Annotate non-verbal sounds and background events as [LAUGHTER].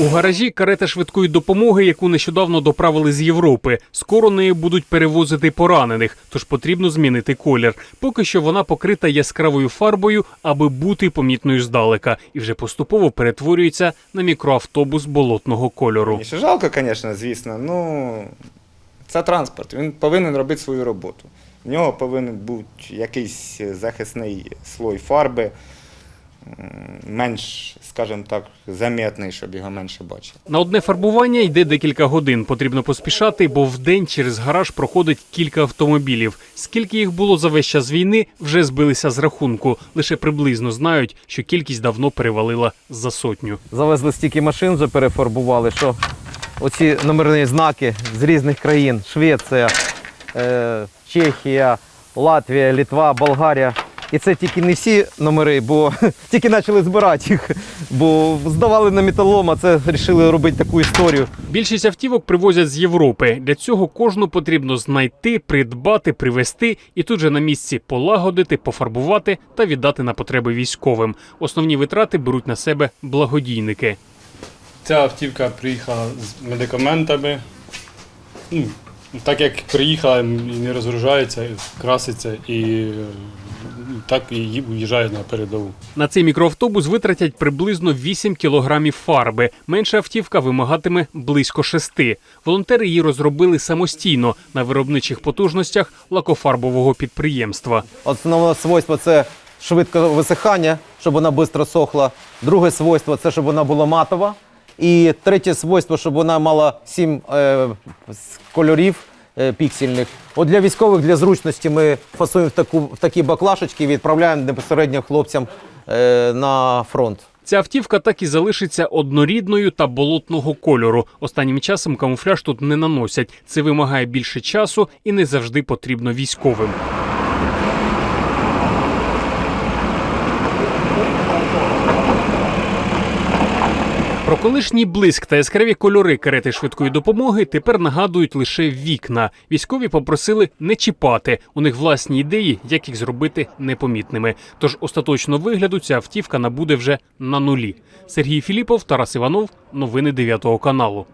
У гаражі карета швидкої допомоги, яку нещодавно доправили з Європи. Скоро нею будуть перевозити поранених, тож потрібно змінити колір. Поки що вона покрита яскравою фарбою, аби бути помітною здалека, і вже поступово перетворюється на мікроавтобус болотного кольору. Ще жалко, звісно, звісно. Ну це транспорт. Він повинен робити свою роботу. В нього повинен бути якийсь захисний слой фарби, менш, скажімо так, замітний, щоб його менше бачили. На одне фарбування йде декілька годин. Потрібно поспішати, бо вдень через гараж проходить кілька автомобілів. Скільки їх було за весь час війни, вже збилися з рахунку. Лише приблизно знають, що кількість давно перевалила за сотню. Завезли стільки машин, вже перефарбували, що оці номерні знаки з різних країн: Швеція, е, Чехія, Латвія, Літва, Болгарія. І це тільки не всі номери, бо [LAUGHS] тільки почали збирати їх. Бо здавали на металолом, а це вирішили робити таку історію. Більшість автівок привозять з Європи. Для цього кожну потрібно знайти, придбати, привезти і тут же на місці полагодити, пофарбувати та віддати на потреби військовим. Основні витрати беруть на себе благодійники. Ця автівка приїхала з медикаментами. Ну, так як приїхала і не розгружається, краситься і е, так і уїжджає на передову. На цей мікроавтобус витратять приблизно 8 кілограмів фарби. Менша автівка вимагатиме близько 6. Волонтери її розробили самостійно на виробничих потужностях лакофарбового підприємства. Основне свойство це швидке висихання, щоб вона швидко сохла. Друге свойство це щоб вона була матова. І третє свойство, щоб вона мала сім е, кольорів піксельних. От для військових, для зручності ми фасуємо в, таку, в такі баклашечки і відправляємо безпосередньо хлопцям е, на фронт. Ця автівка так і залишиться однорідною та болотного кольору. Останнім часом камуфляж тут не наносять. Це вимагає більше часу і не завжди потрібно військовим. Про колишній блиск та яскраві кольори карети швидкої допомоги тепер нагадують лише вікна. Військові попросили не чіпати. У них власні ідеї, як їх зробити непомітними. Тож остаточно вигляду ця автівка набуде вже на нулі. Сергій Філіпов, Тарас Іванов. Новини 9 каналу.